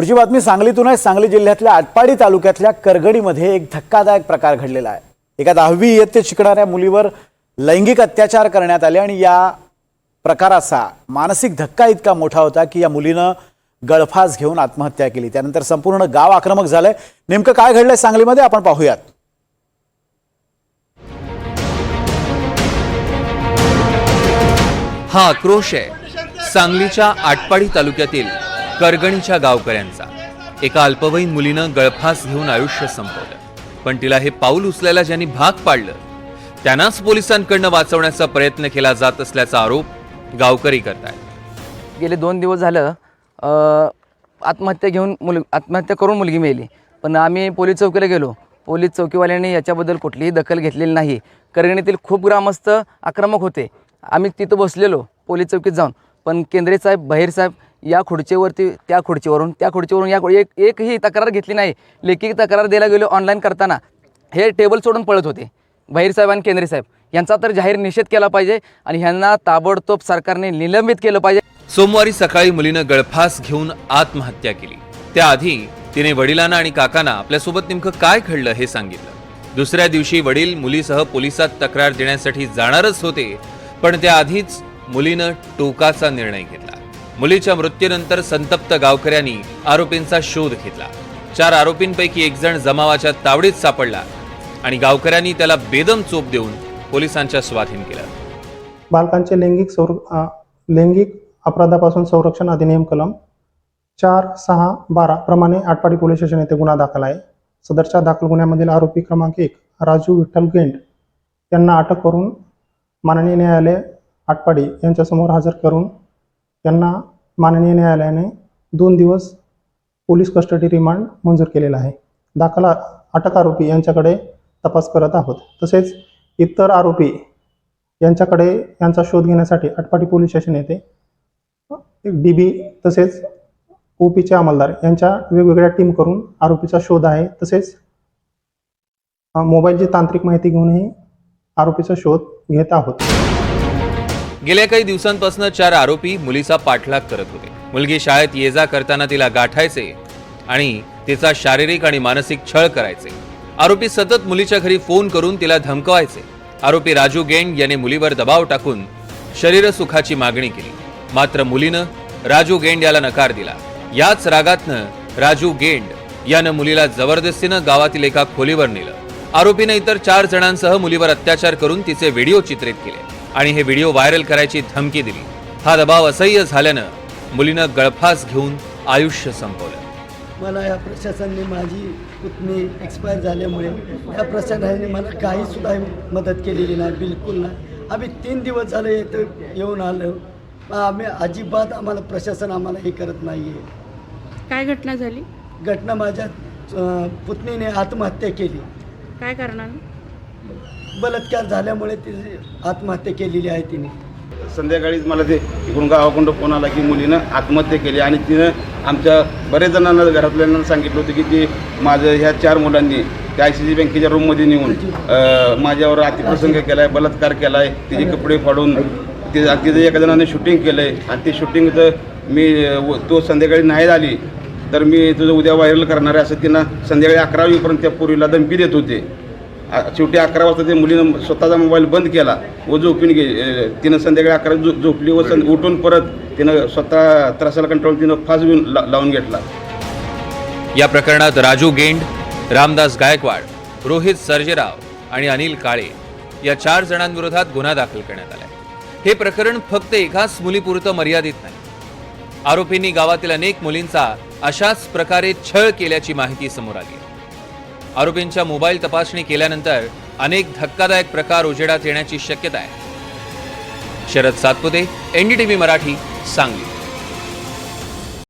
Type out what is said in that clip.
पुढची बातमी सांगलीतून आहे. सांगली जिल्ह्यातल्या आटपाडी तालुक्यातल्या करगडीमध्ये एक धक्कादायक प्रकार घडलेला आहे. एका दहावी इयत्तेत शिकणाऱ्या मुलीवर लैंगिक अत्याचार करण्यात आले आणि या प्रकाराचा मानसिक धक्का इतका मोठा होता की या मुलीनं गळफास घेऊन आत्महत्या केली. त्यानंतर संपूर्ण गाव आक्रमक झालंय. नेमकं काय घडलंय सांगलीमध्ये? आपण पाहूयात. हा आक्रोश आहे. सांगलीच्या आटपाडी तालुक्यातील करगणीच्या गावकऱ्यांचा. एका अल्पवयीन मुलीनं गळफास घेऊन आयुष्य संपवलं. पण तिला हे पाऊल उचलायला ज्यांनी भाग पाडलं त्यांनाच पोलिसांकडनं वाचवण्याचा प्रयत्न केला जात असल्याचा आरोप गावकरी करतायत. गेले दोन दिवस झालं आत्महत्या घेऊन मुल आत्महत्या करून मुलगी मेली. पण आम्ही पोलीस चौकीला गेलो. पोलीस चौकीवाल्यांनी याच्याबद्दल कुठलीही दखल घेतलेली नाही. करगणीतील खूप ग्रामस्थ आक्रमक होते. आम्ही तिथं बसलेलो पोलीस चौकीत जाऊन. पण केंद्रे साहेब बहिर साहेब या खुर्चीवरती त्या खुर्चीवरून त्या खुर्चीवरून या एक एकही तक्रार घेतली नाही. लेखी तक्रार द्यायला गेलो ऑनलाईन करताना हे टेबल सोडून पळत होते. बहिर साहेब आणि केंद्रे साहेब. यांचा तर जाहीर निषेध केला पाहिजे आणि ह्यांना ताबडतोब सरकारने निलंबित केलं पाहिजे. सोमवारी सकाळी मुलीनं गळफास घेऊन आत्महत्या केली. त्याआधी तिने वडिलांना आणि काकांना आपल्यासोबत नेमकं काय घडलं हे सांगितलं. दुसऱ्या दिवशी वडील मुलीसह पोलिसात तक्रार देण्यासाठी जाणारच होते पण त्याआधीच मुलीनं टोकाचा निर्णय घेतला. मुलीच्या मृत्यूनंतर संतप्त गावकऱ्यांनी आरोपींचा शोध घेतला. चार आरोपींपैकी एक जण जमावाच्या तावडीत सापडला आणि गावकऱ्यांनी त्याला बेदम चोप देऊन पोलिसांच्या स्वाधीन केलं. बालकांचे लैंगिक संर लैंगिक अपराधापासून संरक्षण अधिनियम कलम चार सहा बारा प्रमाणे आटपाडी पोलीस स्टेशन येथे गुन्हा दाखल आहे. सदरच्या दाखल गुन्ह्यामधील आरोपी क्रमांक एक राजू विठ्ठल गेंड यांना अटक करून माननीय न्यायालय आटपाडी यांच्यासमोर हजर करून त्यांना माननीय न्यायालयाने दोन दिवस पोलीस कस्टडी रिमांड मंजूर केलेला आहे. दाखल अटक आरोपी यांच्याकडे तपास करत आहोत. तसेच इतर आरोपी यांच्याकडे यांचा शोध घेण्यासाठी अटपाटी पोलीस स्टेशन येथे डी बी तसेच ओपीचे अंमलदार यांच्या वेगवेगळ्या टीम करून आरोपीचा शोध आहे. तसेच मोबाईलची तांत्रिक माहिती घेऊनही आरोपीचा शोध घेत आहोत. गेल्या काही दिवसांपासून चार आरोपी मुलीचा पाठलाग करत होते. मुलगी शाळेत ये जा करताना तिला गाठायचे आणि तिचा शारीरिक आणि मानसिक छळ करायचे. आरोपी सतत मुलीच्या घरी फोन करून तिला धमकवायचे. आरोपी राजू गेंड याने मुलीवर दबाव टाकून शरीर सुखाची मागणी केली. मात्र मुलीनं राजू गेंड याला नकार दिला. याच रागातनं राजू गेंड यानं मुलीला जबरदस्तीनं गावातील एका खोलीवर नेलं. आरोपीनं इतर चार जणांसह मुलीवर अत्याचार करून तिचे व्हिडिओ चित्रित केले. आणि हे व्हिडिओ व्हायरल करायची धमकी दिली. हा दबाव असह्य झाल्यानं मुलीनं गळफास घेऊन आयुष्य संपवलं. मला या प्रशासनाने माझी पुतणी एक्सपायर झाल्यामुळे या प्रशासनाने मला काही सुद्धा मदत केलेली नाही बिलकुल नाही. आम्ही तीन दिवस झाले इथं येऊन आलो. आम्ही अजिबात आम्हाला प्रशासन आम्हाला हे करत नाही आहे काय घटना झाली? घटना माझ्या पुतणीने आत्महत्या केली. काय कारणानं? बलात्कार झाल्यामुळे ती आत्महत्या केलेली आहे तिने. संध्याकाळीच मला ते इकडून गावाकडून फोन आला की मुलीनं आत्महत्या केली आणि तिनं आमच्या बरेच जणांना घरातल्यांना सांगितलं होतं की ती माझं ह्या चार मुलांनी त्या आय सी सी बँकेच्या रूममध्ये नेऊन माझ्यावर अतिप्रसंग केला आहे बलात्कार केला आहे तिचे कपडे फाडून ते तिचं एका जणाने शूटिंग केलं आहे आणि ते तर मी तो संध्याकाळी नाही झाली तर मी तुझं उद्या व्हायरल करणार आहे असं तिनं संध्याकाळी अकरा वाजेपर्यंत त्या पूर्वीला धमकी देत होते. शेवटी अकरा वाजता ते मुलीनं स्वतःचा मोबाईल बंद केला व झोपून गे तिनं संध्याकाळी अकरा झो झोपली व सं उठून परत तिनं स्वतः त्रासाला कंट्रोल तिनं फास घेऊन ला लावून घेतला. या प्रकरणात राजू गेंड रामदास गायकवाड रोहित सर्जेराव आणि अनिल काळे या चार जणांविरोधात गुन्हा दाखल करण्यात आला हे प्रकरण फक्त एकाच मुलीपुरतं मर्यादित नाही. आरोपींनी गावातील अनेक मुलींचा अशाच प्रकारे छळ केल्याची माहिती समोर आली. आहे. आरोपींच्या मोबाईल तपासणी केल्यानंतर अनेक धक्कादायक प्रकार उजेडात येण्याची शक्यता आहे. शरद सातपुते एनडीटीव्ही मराठी सांगली.